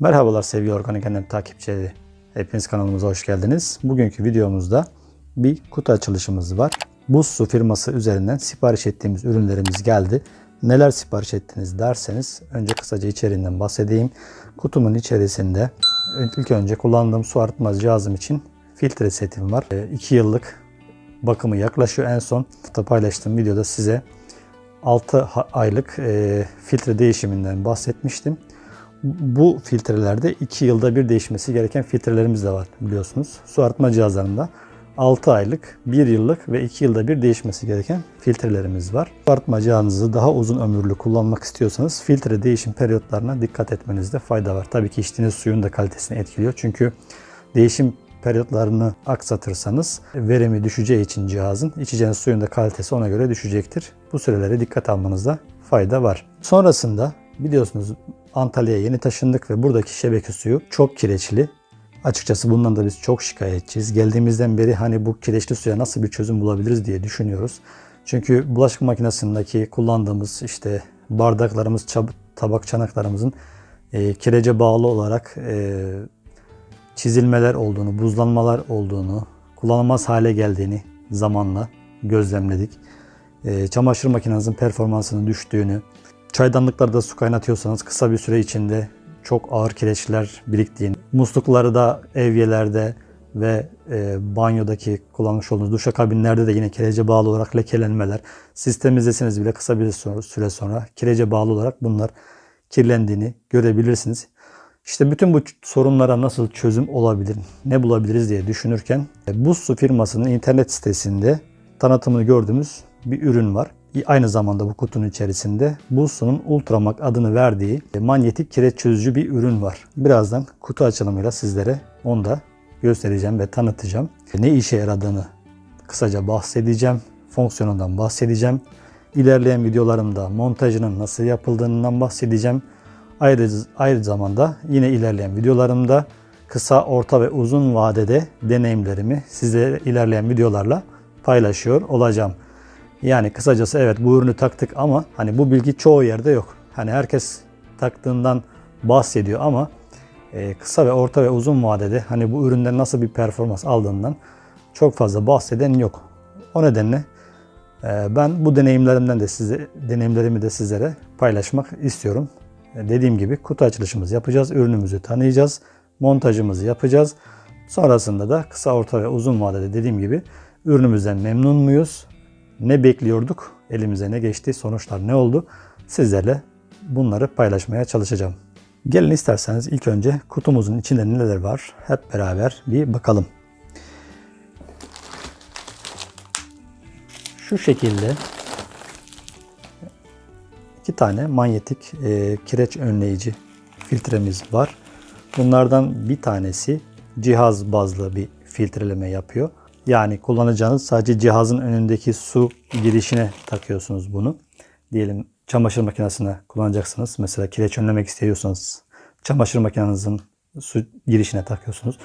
Merhabalar sevgili Organik Annem takipçileri. Hepiniz kanalımıza hoş geldiniz. Bugünkü videomuzda bir kutu açılışımız var. Buz su firması üzerinden sipariş ettiğimiz ürünlerimiz geldi. Neler sipariş ettiniz derseniz önce kısaca içeriğinden bahsedeyim. Kutumun içerisinde ilk önce kullandığım su arıtma cihazım için filtre setim var. 2 yıllık bakımı yaklaşıyor. En son hafta paylaştığım videoda size 6 aylık e, filtre değişiminden bahsetmiştim. Bu filtrelerde 2 yılda bir değişmesi gereken filtrelerimiz de var biliyorsunuz. Su arıtma cihazlarında 6 aylık, 1 yıllık ve 2 yılda bir değişmesi gereken filtrelerimiz var. Su arıtma cihazınızı daha uzun ömürlü kullanmak istiyorsanız filtre değişim periyotlarına dikkat etmenizde fayda var. Tabii ki içtiğiniz suyun da kalitesini etkiliyor. Çünkü değişim periyotlarını aksatırsanız verimi düşeceği için cihazın içeceğiniz suyun da kalitesi ona göre düşecektir. Bu sürelere dikkat almanızda fayda var. Sonrasında biliyorsunuz Antalya'ya yeni taşındık ve buradaki şebeke suyu çok kireçli. Açıkçası bundan da biz çok şikayetçiyiz. Geldiğimizden beri hani bu kireçli suya nasıl bir çözüm bulabiliriz diye düşünüyoruz. Çünkü bulaşık makinesindeki kullandığımız işte bardaklarımız, tabak çanaklarımızın e, kirece bağlı olarak e, çizilmeler olduğunu, buzlanmalar olduğunu, kullanılmaz hale geldiğini zamanla gözlemledik. E, çamaşır makinenizin performansının düştüğünü, çaydanlıklarda su kaynatıyorsanız kısa bir süre içinde çok ağır kireçler biriktiğini, muslukları da evyelerde ve e, banyodaki kullanmış olduğunuz duşakabinlerde de yine kirece bağlı olarak lekelenmeler, siz temizleseniz bile kısa bir süre sonra kirece bağlı olarak bunlar kirlendiğini görebilirsiniz. İşte bütün bu sorunlara nasıl çözüm olabilir, ne bulabiliriz diye düşünürken Buz Su firmasının internet sitesinde tanıtımını gördüğümüz bir ürün var. Aynı zamanda bu kutunun içerisinde Buz Su'nun Ultramak adını verdiği manyetik kireç çözücü bir ürün var. Birazdan kutu açılımıyla sizlere onu da göstereceğim ve tanıtacağım. Ne işe yaradığını kısaca bahsedeceğim. Fonksiyonundan bahsedeceğim. İlerleyen videolarımda montajının nasıl yapıldığından bahsedeceğim. Ayrı, ayrı zamanda yine ilerleyen videolarımda kısa, orta ve uzun vadede deneyimlerimi size ilerleyen videolarla paylaşıyor olacağım. Yani kısacası evet bu ürünü taktık ama hani bu bilgi çoğu yerde yok. Hani herkes taktığından bahsediyor ama e, kısa ve orta ve uzun vadede hani bu üründen nasıl bir performans aldığından çok fazla bahseden yok. O nedenle e, ben bu deneyimlerimden de size deneyimlerimi de sizlere paylaşmak istiyorum. E, dediğim gibi kutu açılışımızı yapacağız, ürünümüzü tanıyacağız, montajımızı yapacağız. Sonrasında da kısa, orta ve uzun vadede dediğim gibi ürünümüzden memnun muyuz? Ne bekliyorduk? Elimize ne geçti? Sonuçlar ne oldu? Sizlerle bunları paylaşmaya çalışacağım. Gelin isterseniz ilk önce kutumuzun içinde neler var hep beraber bir bakalım. Şu şekilde iki tane manyetik e, kireç önleyici filtremiz var. Bunlardan bir tanesi cihaz bazlı bir filtreleme yapıyor. Yani kullanacağınız sadece cihazın önündeki su girişine takıyorsunuz bunu. Diyelim çamaşır makinesine kullanacaksınız. Mesela kireç önlemek istiyorsanız çamaşır makinenizin su girişine takıyorsunuz.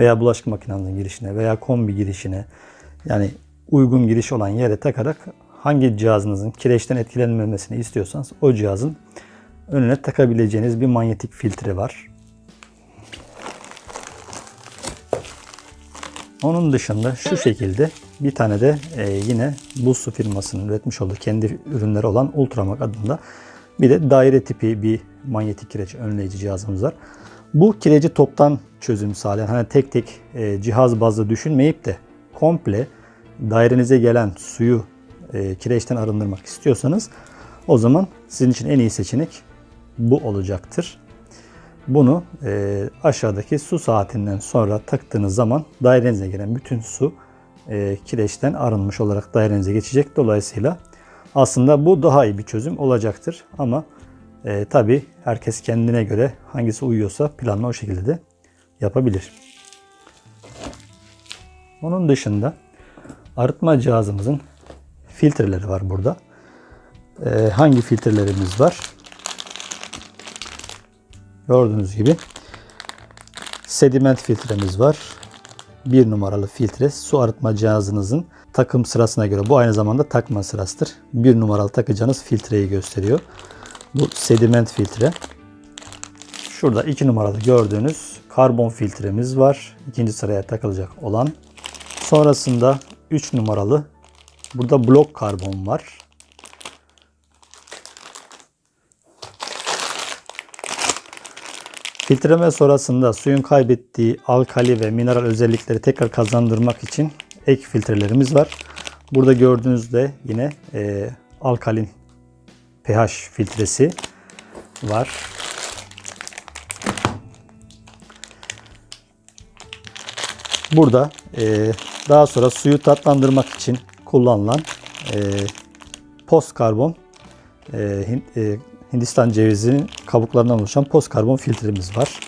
Veya bulaşık makinenizin girişine veya kombi girişine yani uygun giriş olan yere takarak hangi cihazınızın kireçten etkilenmemesini istiyorsanız o cihazın önüne takabileceğiniz bir manyetik filtre var. Onun dışında şu şekilde bir tane de e, yine Buz Su firmasının üretmiş olduğu kendi ürünleri olan Ultramak adında bir de daire tipi bir manyetik kireç önleyici cihazımız var. Bu kireci toptan çözüm sağlayan hani tek tek e, cihaz bazlı düşünmeyip de komple dairenize gelen suyu e, kireçten arındırmak istiyorsanız o zaman sizin için en iyi seçenek bu olacaktır. Bunu e, aşağıdaki su saatinden sonra taktığınız zaman dairenize giren bütün su e, kireçten arınmış olarak dairenize geçecek. Dolayısıyla aslında bu daha iyi bir çözüm olacaktır. Ama e, tabi herkes kendine göre hangisi uyuyorsa planla o şekilde de yapabilir. Onun dışında arıtma cihazımızın filtreleri var burada. E, hangi filtrelerimiz var? Gördüğünüz gibi sediment filtremiz var. Bir numaralı filtre su arıtma cihazınızın takım sırasına göre bu aynı zamanda takma sırasıdır. Bir numaralı takacağınız filtreyi gösteriyor. Bu sediment filtre. Şurada 2 numaralı gördüğünüz karbon filtremiz var. İkinci sıraya takılacak olan. Sonrasında 3 numaralı burada blok karbon var. Filtreme sonrasında suyun kaybettiği alkali ve mineral özellikleri tekrar kazandırmak için ek filtrelerimiz var. Burada gördüğünüzde yine e, alkalin pH filtresi var. Burada e, daha sonra suyu tatlandırmak için kullanılan e, post karbon e, e, Hindistan cevizinin kabuklarından oluşan post karbon filtremiz var.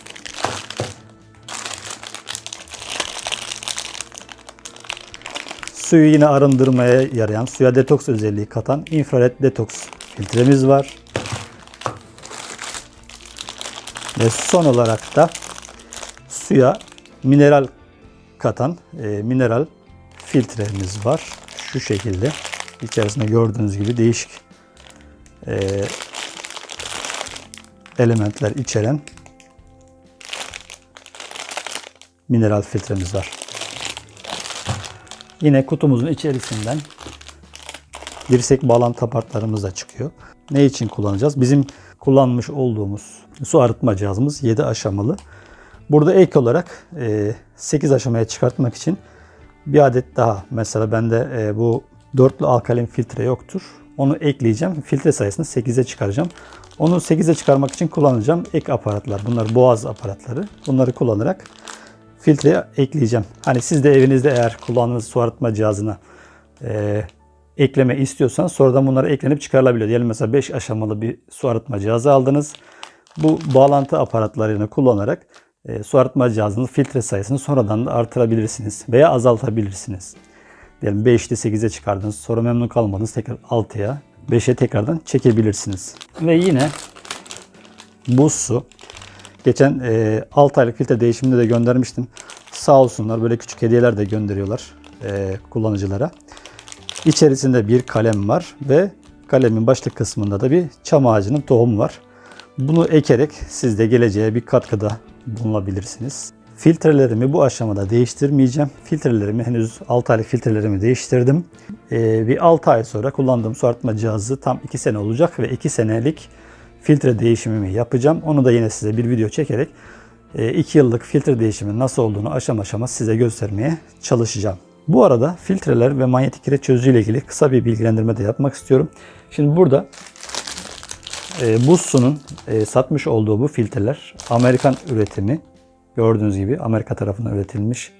Suyu yine arındırmaya yarayan, suya detoks özelliği katan infrared detoks filtremiz var. Ve son olarak da suya mineral katan e, mineral filtremiz var. Şu şekilde. İçerisinde gördüğünüz gibi değişik e, elementler içeren mineral filtremiz var. Yine kutumuzun içerisinden dirsek bağlantı apartlarımız da çıkıyor. Ne için kullanacağız? Bizim kullanmış olduğumuz su arıtma cihazımız 7 aşamalı. Burada ek olarak e, 8 aşamaya çıkartmak için bir adet daha mesela bende e, bu dörtlü alkalin filtre yoktur. Onu ekleyeceğim. Filtre sayısını 8'e çıkaracağım. Onu 8'e çıkarmak için kullanacağım ek aparatlar. Bunlar boğaz aparatları. Bunları kullanarak filtreye ekleyeceğim. Hani siz de evinizde eğer kullandığınız su arıtma cihazına e, ekleme istiyorsanız sonradan bunlara eklenip çıkarılabiliyor. Diyelim mesela 5 aşamalı bir su arıtma cihazı aldınız. Bu bağlantı aparatlarını kullanarak e, su arıtma cihazının filtre sayısını sonradan da artırabilirsiniz veya azaltabilirsiniz. Diyelim 5'te 8'e çıkardınız. Sonra memnun kalmadınız. Tekrar 6'ya, 5'e tekrardan çekebilirsiniz. Ve yine buz su. Geçen e, 6 aylık filtre değişiminde de göndermiştim. Sağ olsunlar böyle küçük hediyeler de gönderiyorlar e, kullanıcılara. İçerisinde bir kalem var ve kalemin başlık kısmında da bir çam ağacının tohumu var. Bunu ekerek siz de geleceğe bir katkıda bulunabilirsiniz. Filtrelerimi bu aşamada değiştirmeyeceğim. Filtrelerimi henüz 6 aylık filtrelerimi değiştirdim. Ee, bir 6 ay sonra kullandığım su arıtma cihazı tam 2 sene olacak ve 2 senelik filtre değişimimi yapacağım. Onu da yine size bir video çekerek 2 yıllık filtre değişimi nasıl olduğunu aşama aşama size göstermeye çalışacağım. Bu arada filtreler ve manyetik kireç çözücü ile ilgili kısa bir bilgilendirme de yapmak istiyorum. Şimdi burada e, Bussu'nun e, satmış olduğu bu filtreler Amerikan üretimi. Gördüğünüz gibi Amerika tarafından üretilmiş.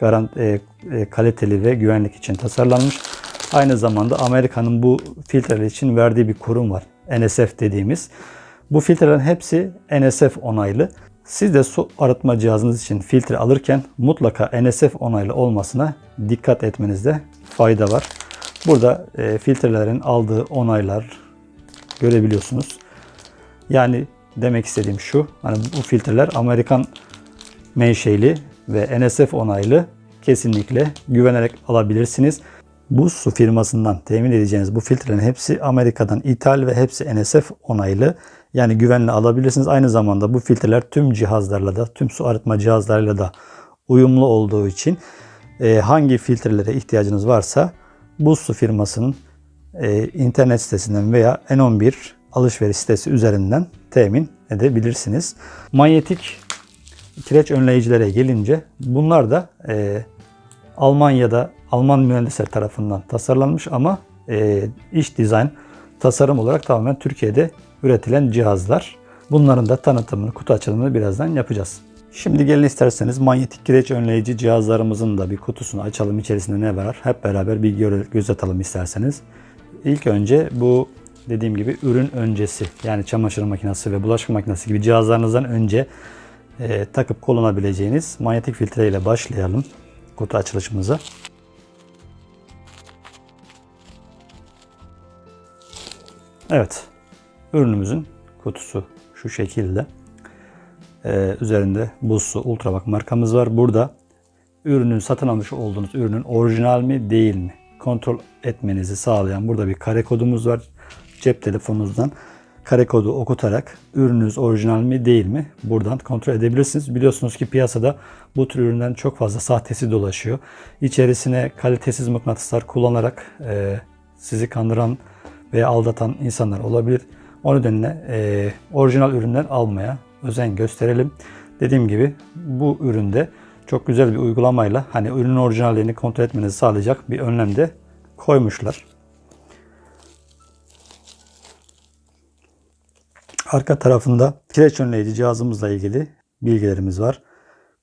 Garant, e, e, kaliteli ve güvenlik için tasarlanmış. Aynı zamanda Amerika'nın bu filtreler için verdiği bir kurum var. NSF dediğimiz. Bu filtrelerin hepsi NSF onaylı. Siz de su arıtma cihazınız için filtre alırken mutlaka NSF onaylı olmasına dikkat etmenizde fayda var. Burada e, filtrelerin aldığı onaylar görebiliyorsunuz. Yani demek istediğim şu. Hani bu filtreler Amerikan menşeli ve NSF onaylı kesinlikle güvenerek alabilirsiniz. Bu su firmasından temin edeceğiniz bu filtrelerin hepsi Amerika'dan ithal ve hepsi NSF onaylı. Yani güvenle alabilirsiniz. Aynı zamanda bu filtreler tüm cihazlarla da, tüm su arıtma cihazlarıyla da uyumlu olduğu için e, hangi filtrelere ihtiyacınız varsa bu su firmasının e, internet sitesinden veya N11 alışveriş sitesi üzerinden temin edebilirsiniz. Manyetik kireç önleyicilere gelince bunlar da e, Almanya'da Alman mühendisler tarafından tasarlanmış ama e, iç dizayn tasarım olarak tamamen Türkiye'de üretilen cihazlar. Bunların da tanıtımını, kutu açılımını birazdan yapacağız. Şimdi gelin isterseniz manyetik kireç önleyici cihazlarımızın da bir kutusunu açalım. İçerisinde ne var? Hep beraber bir göz atalım isterseniz. İlk önce bu dediğim gibi ürün öncesi yani çamaşır makinesi ve bulaşık makinesi gibi cihazlarınızdan önce e, takıp kullanabileceğiniz manyetik filtre ile başlayalım kutu açılışımıza. Evet. Ürünümüzün kutusu şu şekilde. Ee, üzerinde Buzsu Ultrabak markamız var. Burada ürünün satın almış olduğunuz ürünün orijinal mi değil mi kontrol etmenizi sağlayan burada bir kare kodumuz var. Cep telefonunuzdan kare kodu okutarak ürününüz orijinal mi değil mi buradan kontrol edebilirsiniz. Biliyorsunuz ki piyasada bu tür üründen çok fazla sahtesi dolaşıyor. İçerisine kalitesiz mıknatıslar kullanarak e, sizi kandıran veya aldatan insanlar olabilir. O nedenle e, orijinal ürünler almaya özen gösterelim. Dediğim gibi bu üründe çok güzel bir uygulamayla hani ürünün orijinalliğini kontrol etmenizi sağlayacak bir önlem de koymuşlar. Arka tarafında kireç önleyici cihazımızla ilgili bilgilerimiz var.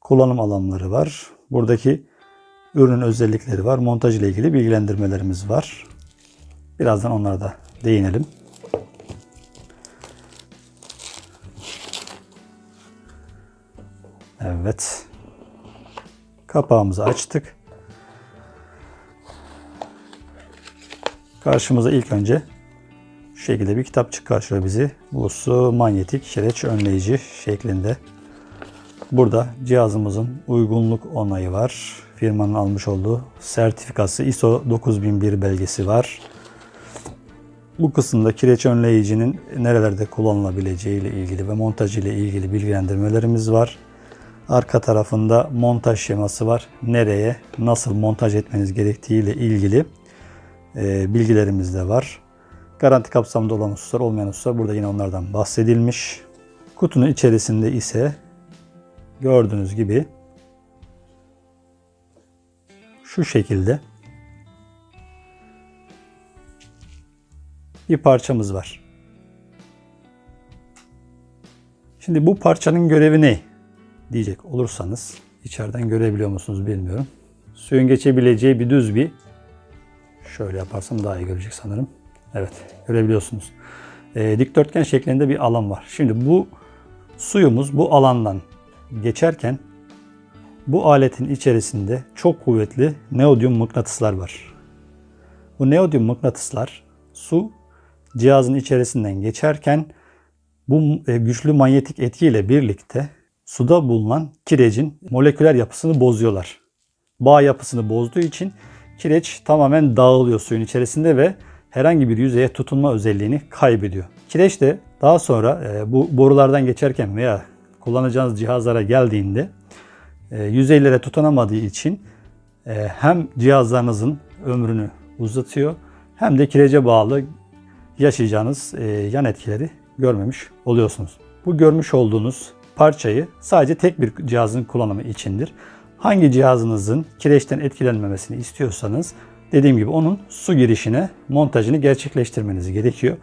Kullanım alanları var. Buradaki ürünün özellikleri var. Montaj ile ilgili bilgilendirmelerimiz var. Birazdan onlara da değinelim. Evet. Kapağımızı açtık. Karşımıza ilk önce şu şekilde bir kitap karşılıyor bizi. Bu su manyetik kireç önleyici şeklinde. Burada cihazımızın uygunluk onayı var. Firmanın almış olduğu sertifikası ISO 9001 belgesi var. Bu kısımda kireç önleyicinin nerelerde kullanılabileceği ile ilgili ve montajı ile ilgili bilgilendirmelerimiz var. Arka tarafında montaj şeması var. Nereye, nasıl montaj etmeniz gerektiği ile ilgili e, bilgilerimiz de var. Garanti kapsamında olan hususlar, olmayan hususlar burada yine onlardan bahsedilmiş. Kutunun içerisinde ise gördüğünüz gibi şu şekilde bir parçamız var. Şimdi bu parçanın görevi ne? diyecek olursanız içeriden görebiliyor musunuz bilmiyorum. Suyun geçebileceği bir düz bir şöyle yaparsam daha iyi görecek sanırım. Evet görebiliyorsunuz. E, dikdörtgen şeklinde bir alan var. Şimdi bu suyumuz bu alandan geçerken bu aletin içerisinde çok kuvvetli neodyum mıknatıslar var. Bu neodyum mıknatıslar su cihazın içerisinden geçerken bu e, güçlü manyetik etkiyle birlikte suda bulunan kirecin moleküler yapısını bozuyorlar. Bağ yapısını bozduğu için kireç tamamen dağılıyor suyun içerisinde ve herhangi bir yüzeye tutunma özelliğini kaybediyor. Kireç de daha sonra e, bu borulardan geçerken veya kullanacağınız cihazlara geldiğinde e, yüzeylere tutunamadığı için e, hem cihazlarınızın ömrünü uzatıyor hem de kirece bağlı yaşayacağınız yan etkileri görmemiş oluyorsunuz. Bu görmüş olduğunuz parçayı sadece tek bir cihazın kullanımı içindir. Hangi cihazınızın kireçten etkilenmemesini istiyorsanız dediğim gibi onun su girişine montajını gerçekleştirmeniz gerekiyor.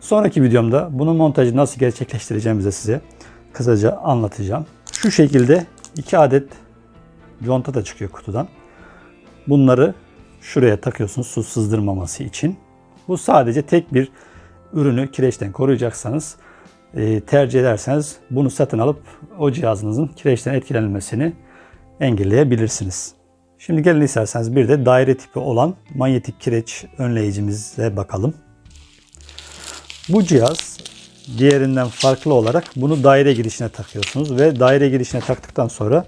Sonraki videomda bunun montajı nasıl gerçekleştireceğimizi size kısaca anlatacağım. Şu şekilde iki adet conta da çıkıyor kutudan. Bunları şuraya takıyorsunuz su sızdırmaması için. Bu sadece tek bir ürünü kireçten koruyacaksanız e, tercih ederseniz bunu satın alıp o cihazınızın kireçten etkilenmesini engelleyebilirsiniz. Şimdi gelin isterseniz bir de daire tipi olan manyetik kireç önleyicimize bakalım. Bu cihaz diğerinden farklı olarak bunu daire girişine takıyorsunuz ve daire girişine taktıktan sonra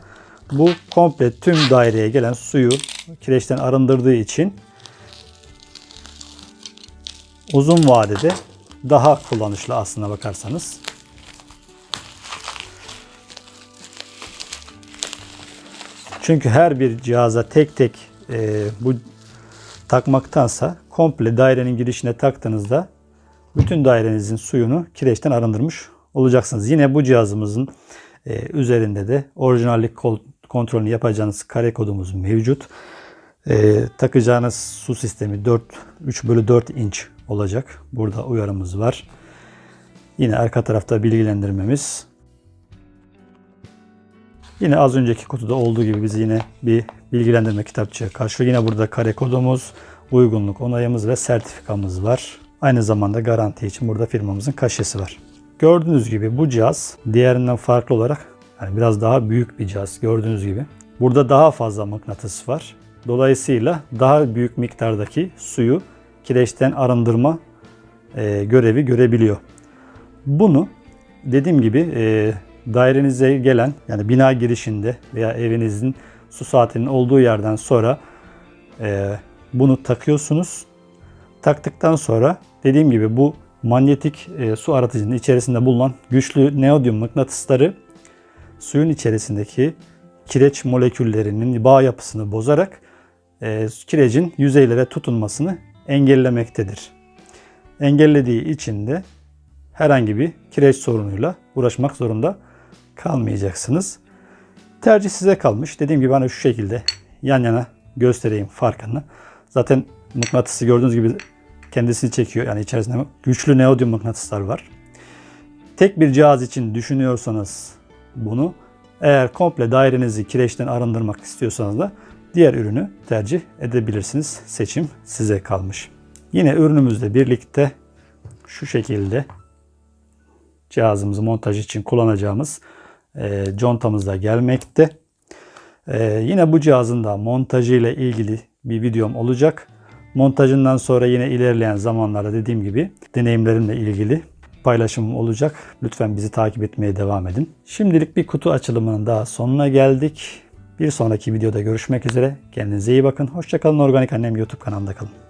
bu komple tüm daireye gelen suyu kireçten arındırdığı için uzun vadede daha kullanışlı aslına bakarsanız. Çünkü her bir cihaza tek tek e, bu takmaktansa komple dairenin girişine taktığınızda bütün dairenizin suyunu kireçten arındırmış olacaksınız. Yine bu cihazımızın e, üzerinde de orijinallik kontrolünü yapacağınız kare kodumuz mevcut. E, takacağınız su sistemi 4 3 bölü 4 inç olacak. Burada uyarımız var. Yine arka tarafta bilgilendirmemiz. Yine az önceki kutuda olduğu gibi bizi yine bir bilgilendirme kitapçığı karşılıyor. Yine burada kare kodumuz, uygunluk onayımız ve sertifikamız var. Aynı zamanda garanti için burada firmamızın kaşesi var. Gördüğünüz gibi bu cihaz diğerinden farklı olarak yani biraz daha büyük bir cihaz gördüğünüz gibi. Burada daha fazla mıknatıs var. Dolayısıyla daha büyük miktardaki suyu kireçten arındırma e, görevi görebiliyor. Bunu dediğim gibi e, dairenize gelen yani bina girişinde veya evinizin su saatinin olduğu yerden sonra e, bunu takıyorsunuz. Taktıktan sonra dediğim gibi bu manyetik e, su aratıcının içerisinde bulunan güçlü neodyum mıknatısları suyun içerisindeki kireç moleküllerinin bağ yapısını bozarak e, kirecin yüzeylere tutunmasını engellemektedir. Engellediği için de herhangi bir kireç sorunuyla uğraşmak zorunda kalmayacaksınız. Tercih size kalmış. Dediğim gibi hani şu şekilde yan yana göstereyim farkını. Zaten mıknatısı gördüğünüz gibi kendisini çekiyor. Yani içerisinde güçlü neodyum mıknatıslar var. Tek bir cihaz için düşünüyorsanız bunu eğer komple dairenizi kireçten arındırmak istiyorsanız da diğer ürünü tercih edebilirsiniz. Seçim size kalmış. Yine ürünümüzle birlikte şu şekilde cihazımızı montaj için kullanacağımız e, contamız da gelmekte. E, yine bu cihazın da montajı ile ilgili bir videom olacak. Montajından sonra yine ilerleyen zamanlarda dediğim gibi deneyimlerimle ilgili paylaşımım olacak. Lütfen bizi takip etmeye devam edin. Şimdilik bir kutu açılımının daha sonuna geldik. Bir sonraki videoda görüşmek üzere. Kendinize iyi bakın. Hoşçakalın. Organik Annem YouTube kanalında kalın.